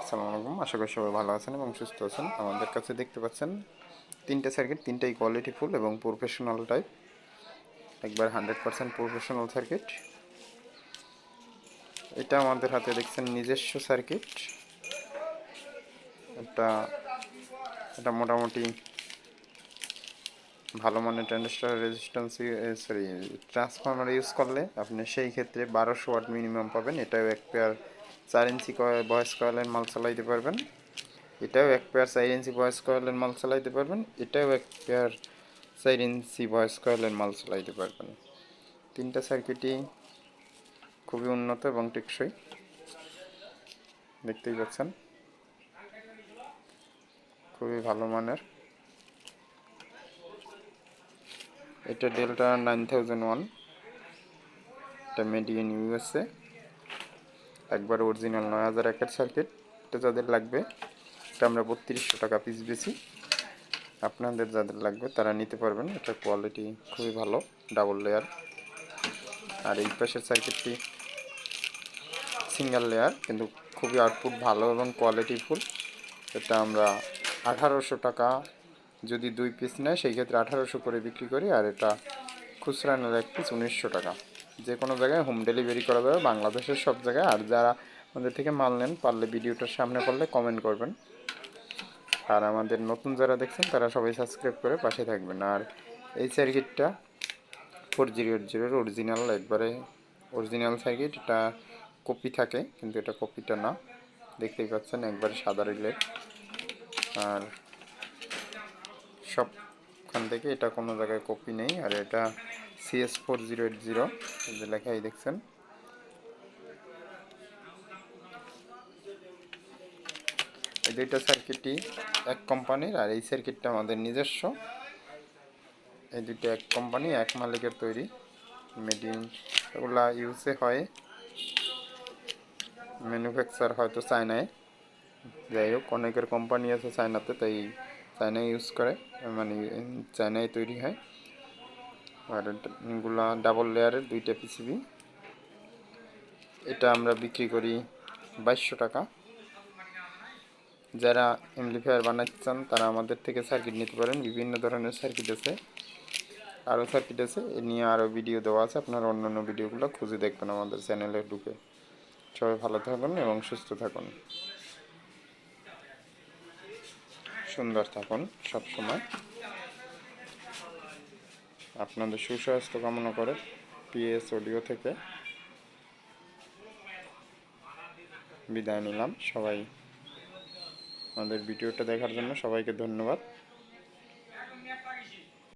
আসসালামু আশা করি সবাই ভালো আছেন এবং সুস্থ আছেন। আমাদের কাছে দেখতে পাচ্ছেন তিনটে সার্কিট তিনটাই কোয়ালিটি ফুল এবং প্রফেশনাল টাইপ একবার হান্ড্রেড পার্সেন্ট প্রফেশনাল সার্কিট এটা আমাদের হাতে দেখছেন নিজস্ব সার্কিট এটা এটা মোটামুটি ভালো মানের transistor resistance sorry transformer use করলে আপনি সেই ক্ষেত্রে বারোশো ওয়াট মিনিমাম পাবেন। এটাও এক পেয়ার চার ইঞ্চি ভয়েস কয়েলের মাল চালাইতে পারবেন। এটাও এক পেয়ার চার ইঞ্চি ভয়েস কয়েলের মাল চালাইতে পারবেন। এটাও এক পেয়ার চার ইঞ্চি ভয়েস কয়েলের মাল চালাইতে পারবেন। তিনটা সার্কিটই খুবই উন্নত এবং টেকসই। দেখতেই পাচ্ছেন। খুবই ভালো মানের। এটা ডেল্টা নাইন থাউজেন্ড ওয়ান এটা মেড ইন ইউএসএ একবার অরিজিনাল নয় হাজার একের সার্কিট এটা যাদের লাগবে, এটা আমরা বত্রিশশো টাকা পিস বেশি আপনাদের যাদের লাগবে, তারা নিতে পারবেন। এটা কোয়ালিটি খুবই ভালো ডাবল লেয়ার আর এই পাশের সার্কিটটি সিঙ্গেল লেয়ার কিন্তু খুবই আউটপুট ভালো এবং কোয়ালিটি ফুল এটা আমরা আঠারোশো টাকা যদি দুই পিস নেয়, সেই ক্ষেত্রে আঠারোশো করে বিক্রি করি, আর এটা খুচরা নিলে এক পিস উনিশশো টাকা। যে কোনো জায়গায় হোম ডেলিভারি করা যাবে বাংলাদেশের সব জায়গায়। আর যারা আমাদের থেকে মাল নেন, পারলে ভিডিওটার সামনে করলে কমেন্ট করবেন। আর আমাদের নতুন যারা দেখছেন, তারা সবাই সাবস্ক্রাইব করে পাশে থাকবেন। আর এই সার্কিটটা ফোর জিরো এইট জিরোর অরিজিনাল একবারে অরিজিনাল সার্কিট এটা কপি থাকে, কিন্তু এটা কপিটা না। দেখতেই পাচ্ছেন, একবারে সাদা রিলেট আর সবখান থেকে এটা কোনো জায়গায় কপি নেই। আর এটা CS four zero eight zero লেখাই দেখছেন? এই দুইটা সার্কিটই এক কোম্পানির আর এই সার্কিটটা আমাদের নিজস্ব। এই দুইটা এক কোম্পানি এক মালিকের তৈরি মেড ইন এগুলা ইউসে হয়। ম্যানুফ্যাকচার হয়তো চায়নায়। যাই হোক, অনেকের কোম্পানি আছে চায়নাতে, তাই চায়নায় ইউজ করে। মানে চায়নায় তৈরি হয়। আর এগুলা ডাবল লেয়ারের দুইটা পিসিবি এটা আমরা বিক্রি করি বাইশশো টাকা। যারা এমপ্লিফায়ার বানাতে চান, তারা আমাদের থেকে সার্কিট নিতে পারেন। বিভিন্ন ধরনের সার্কিট আছে। আরও সার্কিট আছে। এ নিয়ে আরও ভিডিও দেওয়া আছে। আপনারা অন্যান্য ভিডিওগুলো খুঁজে দেখবেন আমাদের চ্যানেলে ঢুকে। সবাই ভালো থাকুন এবং সুস্থ থাকুন। সুন্দর থাকুন সবসময়। আপনাদের সুস্বাস্থ্য কামনা করে পিএস অডিও থেকে বিদায় নিলাম। সবাই আমাদের ভিডিওটা দেখার জন্য সবাইকে ধন্যবাদ।